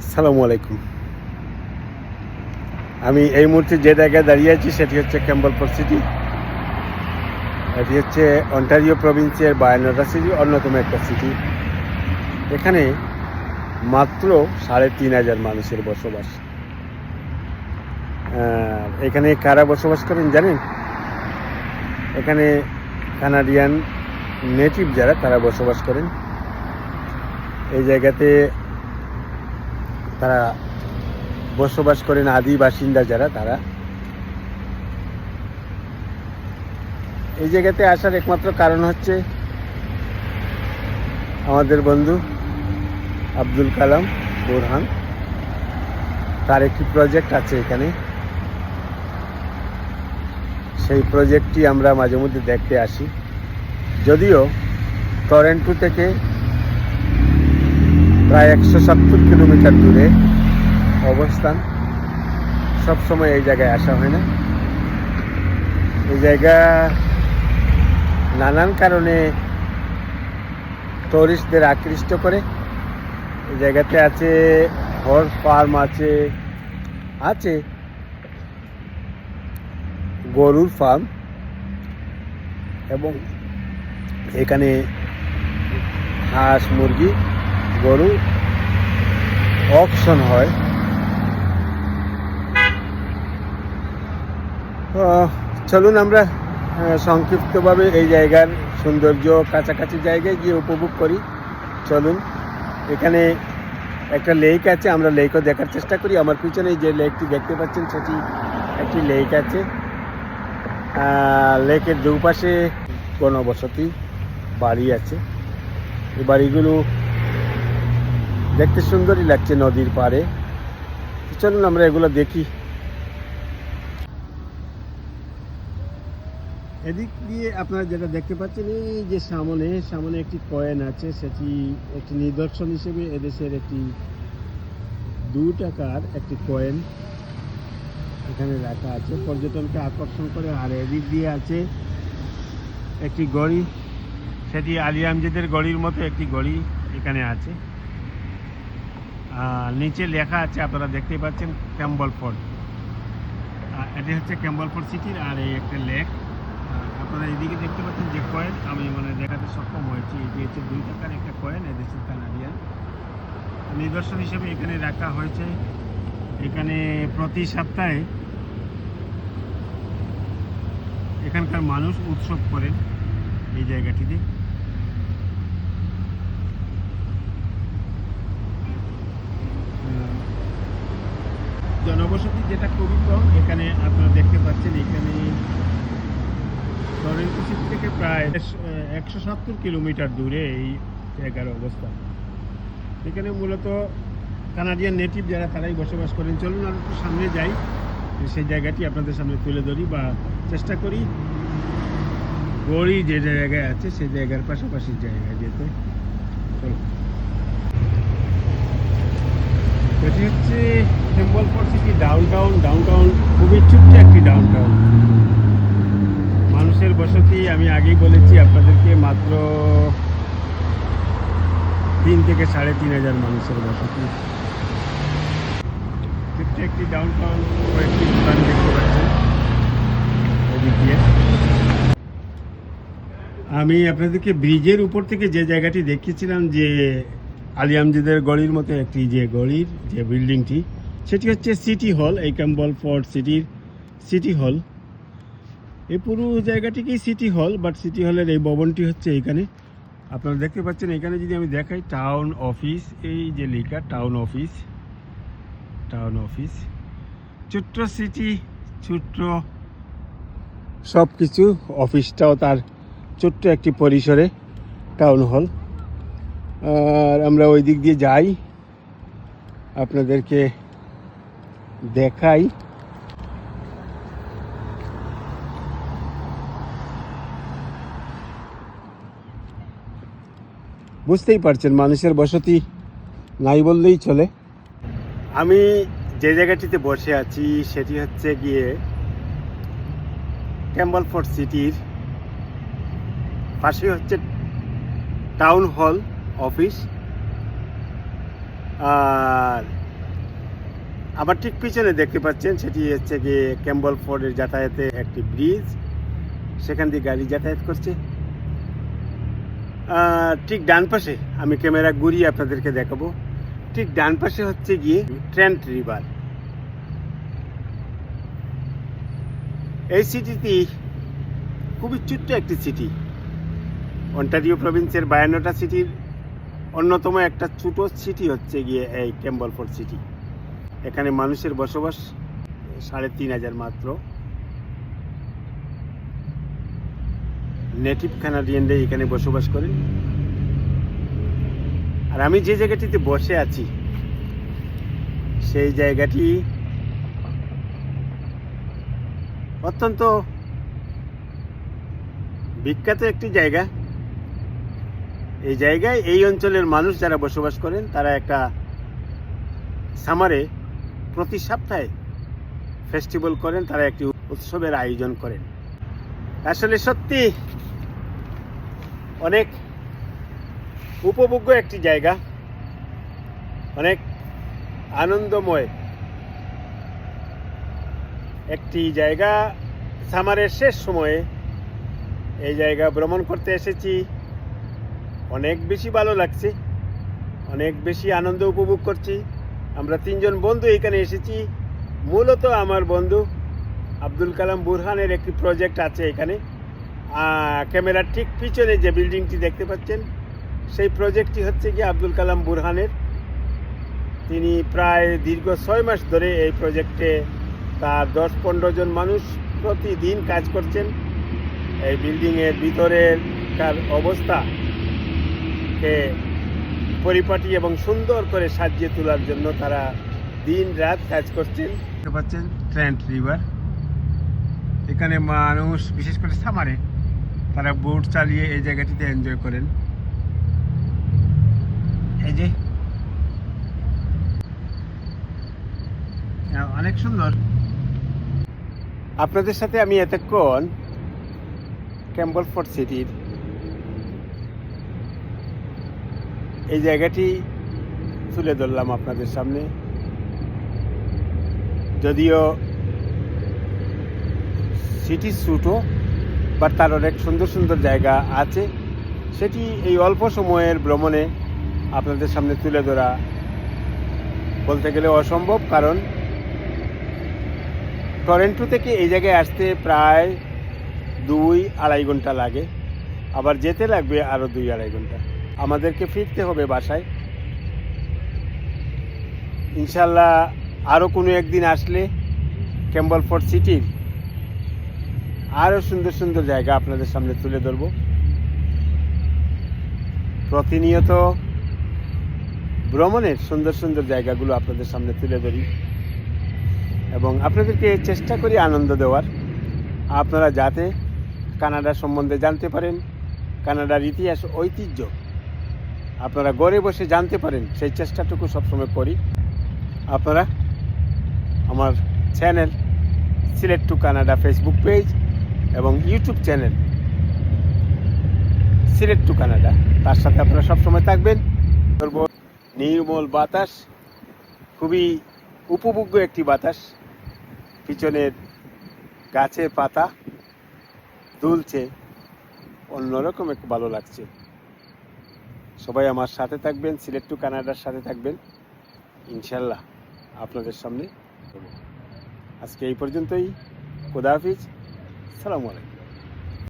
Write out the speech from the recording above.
আসসালামু আলাইকুম। আমি এই মুহূর্তে যে জায়গায় দাঁড়িয়ে আছি, সেটি হচ্ছে ক্যাম্বলপুর সিটি এটি হচ্ছে অন্টারিও প্রভিন্সের বায়ানোটা সিটি অন্যতম একটা সিটি এখানে মাত্র সাড়ে তিন হাজার মানুষের বসবাস। এখানে কারা বসবাস করেন জানেন? এখানে কানাডিয়ান নেটিভ যারা, তারা বসবাস করেন। এই জায়গাতে তারা বসবাস করেন আদি বাসিন্দা যারা, তারা। এই জায়গাতে আসার একমাত্র কারণ হচ্ছে আমাদের বন্ধু আব্দুল কালাম বোরহান। তার একটি প্রজেক্ট আছে এখানে। সেই প্রজেক্টটি আমরা মাঝে মধ্যে দেখতে আসি। যদিও টরেন্টো থেকে প্রায় একশো সত্তর কিলোমিটার দূরে অবস্থান। সবসময় এই জায়গায় আসা হয় না। এই জায়গা নানান কারণে টুরিস্টদের আকৃষ্ট করে। এই জায়গাতে আছে হর্স ফার্ম আছে আছে। গরুর ফার্ম এবং এখানে হাঁস মুরগি গরু অকশন হয়। চলুন আমরা সংক্ষিপ্তভাবে এই জায়গার সৌন্দর্য কাছাকাছি জায়গায় গিয়ে উপভোগ করি। চলুন, এখানে একটা লেক আছে, আমরা লেকও দেখার চেষ্টা করি। আমার পিছনে যে লেকটি দেখতে পাচ্ছেন, সেটি একটি লেক আছে। লেকের দুপাশে গণবসতি বাড়ি আছে। এই বাড়িগুলো দেখতে সুন্দরই লাগছে নদীর পাড়ে। চলুন আমরা এগুলো দেখি। এদিক দিয়ে আপনারা যেটা দেখতে পাচ্ছেন, এই যে সামনে সামনে একটি কয়েন আছে, সেটি একটি নিদর্শন হিসেবে এদেশের একটি দু টাকার একটি কয়েন এখানে রাখা আছে। পর্যটনকে আকর্ষণ করে, আর এদিক দিয়ে আছে একটি গড়ি। সেটি আলী আমজেদের গড়ির মতো একটি গড়ি এখানে আছে। নিচে লেখা আছে, আপনারা দেখতে পাচ্ছেন ক্যাম্বল ফোর্ট এটি হচ্ছে ক্যাম্বল সিটির আর এই একটা লেক আপনারা এদিকে দেখতে পাচ্ছেন যে কয়েন আমি মানে দেখাতে সক্ষম হয়েছি। এটি হচ্ছে দুই টাকার একটা কয়েন এদেশের কানাডিয়ান নিদর্শন হিসেবে এখানে রাখা হয়েছে। এখানে প্রতি সপ্তাহে এখানকার মানুষ উৎসব করেন এই জায়গাটিতে। জনবসতি যেটা খুবই কম, এখানে আপনারা দেখতে পাচ্ছেন এখানে টরেন্টো সিটি থেকে প্রায় একশো সত্তর কিলোমিটার দূরে এই জায়গার অবস্থা। এখানে মূলত কানাডিয়ান নেটিভ যারা, তারাই বসবাস করেন। চলুন আর একটু সামনে যাই, সেই জায়গাটি আপনাদের সামনে তুলে ধরি বা চেষ্টা করি। গড়ি যে জায়গায় আছে, সেই জায়গার পাশাপাশি জায়গায় যেতে। চলো এটি হচ্ছে সিম্বলপুর city down town down town খুবই ছোট্ট একটি ডাউন টাউন মানুষের বসতি, আমি আগেই বলেছি আপনাদেরকে, মাত্র তিন থেকে সাড়ে তিন হাজার মানুষের বসতি। ছোট্ট একটি ডাউন টাউন কয়েকটি দোকান দেখতে পাচ্ছেন এদিক আমি আপনাদেরকে ব্রিজের উপর থেকে যে জায়গাটি দেখিয়েছিলাম যে আলী আমজিদের গলির মতো একটি যে গলির যে বিল্ডিংটি, সেটি হচ্ছে সিটি হল, এই ক্যাম্বল ফোর্ট সিটির সিটি হল। এই পুরো জায়গাটিকেই সিটি হল? বাট সিটি হলের এই ভবনটি হচ্ছে এইখানে। আপনারা দেখতে পাচ্ছেন এখানে যদি আমি দেখাই, টাউন অফিস, এই যে লেখা, টাউন অফিস টাউন অফিস। ছোট্ট সিটি, ছোট্ট সব কিছু অফিসটাও তার ছোট্ট একটি পরিসরে, টাউন হল। আর আমরা ওই দিক দিয়ে যাই। আপনাদেরকে দেখাই। বুঝতেই পারছেন, মানুষের বসতি নাই বললেই চলে। আমি যে জায়গাটিতে বসে আছি, সেটি হচ্ছে গিয়ে ক্যাম্বলফোর্ড সিটির পাশে হচ্ছে টাউন হল অফিস। আর আবার ঠিক পিছনে দেখতে পাচ্ছেন, সেটি হচ্ছে গিয়ে ক্যাম্বল ফোর্ডের যাতায়াতে একটি ব্রিজ সেখান দিয়ে গাড়ি যাতায়াত করছে। ঠিক ডান পাশে আমি ক্যামেরা ঘুরিয়ে আপনাদেরকে দেখাবো। ঠিক ডান পাশে হচ্ছে গিয়ে ট্রেন্ট রিভার এই সিটিটি খুবই ছোট্ট একটি সিটি অন্টারিও প্রভিন্সের বায়ান্নটা সিটির অন্যতম একটা ছোট সিটি হচ্ছে গিয়ে এই ক্যাম্বলফোর্ড সিটি এখানে মানুষের বসবাস সাড়ে তিন হাজার মাত্র। নেটিভ কানাডিয়ানরা এখানে বসবাস করেন। আর আমি যে জায়গাটিতে বসে আছি, সেই জায়গাটি অত্যন্ত বিখ্যাত একটি জায়গা। এই জায়গায়, এই অঞ্চলের মানুষ যারা বসবাস করেন, তারা একটা সামারে প্রতি সপ্তাহে ফেস্টিভ্যাল করেন, তারা একটি উৎসবের আয়োজন করেন। আসলে সত্যি অনেক উপভোগ্য একটি জায়গা, অনেক আনন্দময় একটি জায়গা। সামারের শেষ সময়ে এই জায়গা ভ্রমণ করতে এসেছি। অনেক বেশি ভালো লাগছে। অনেক বেশি আনন্দ উপভোগ করছি। আমরা তিনজন বন্ধু এখানে এসেছি। মূলত আমার বন্ধু আব্দুল কালাম বুরহানের একটি প্রজেক্ট আছে এখানে। ক্যামেরার ঠিক পিছনে যে বিল্ডিংটি দেখতে পাচ্ছেন, সেই প্রজেক্টটি হচ্ছে কি আব্দুল কালাম বুরহানের। তিনি প্রায় দীর্ঘ ছয় মাস ধরে এই প্রজেক্টে তার দশ পনেরো জন মানুষ প্রতিদিন কাজ করছেন। এই বিল্ডিংয়ের ভিতরের কার অবস্থাকে পরিপাটি এবং সুন্দর করে সাজিয়ে তোলার জন্য তারা দিন রাত কাজ করছেন। দেখতে পাচ্ছেন ট্রেন্ট রিভার এখানে মানুষ বিশেষ করে সামারে তারা বোট চালিয়ে এই জায়গাটিতে এনজয় করেন। এই যে। আহ, অনেক সুন্দর। আপনাদের সাথে আমি এতক্ষণ ক্যাম্বলফোর্ড সিটির এই জায়গাটি তুলে ধরলাম আপনাদের সামনে। যদিও সিটি ছোটো বাট তার অনেক সুন্দর সুন্দর জায়গা আছে। সেটি এই অল্প সময়ের ভ্রমণে আপনাদের সামনে তুলে ধরা বলতে গেলে অসম্ভব, কারণ টরেন্টো থেকে এই জায়গায় আসতে প্রায় দুই আড়াই ঘণ্টা লাগে। আবার যেতে লাগবে আরও দুই আড়াই ঘণ্টা। আমাদেরকে ফিরতে হবে বাসায়। ইনশাল্লাহ আরও কোনো একদিন আসলে ক্যাম্বলফোর্ড সিটির আরও সুন্দর সুন্দর জায়গা আপনাদের সামনে তুলে ধরব। প্রতিনিয়ত ভ্রমণের সুন্দর সুন্দর জায়গাগুলো আপনাদের সামনে তুলে ধরি। এবং আপনাদেরকে চেষ্টা করি আনন্দ দেওয়ার। আপনারা যাতে কানাডা সম্বন্ধে জানতে পারেন, কানাডার ইতিহাস, ঐতিহ্য আপনারা ঘরে বসে জানতে পারেন, সেই চেষ্টাটুকু সবসময় করি। আপনারা আমার channel select to Canada Facebook page এবং YouTube channel select to Canada. তার সাথে আপনারা সবসময় থাকবেন। নির্মল বাতাস, খুবই উপভোগ্য একটি বাতাস। পিছনের গাছের পাতা দুলছে, অন্যরকম একটু ভালো লাগছে। সবাই আমার সাথে থাকবেন, সিলেক্ট টু কানাডার সাথে থাকবেন। ইনশাল্লাহ আপনাদের সামনে। আজকে এই পর্যন্তই। খোদা হাফিজ। সালামু আলাইকুম।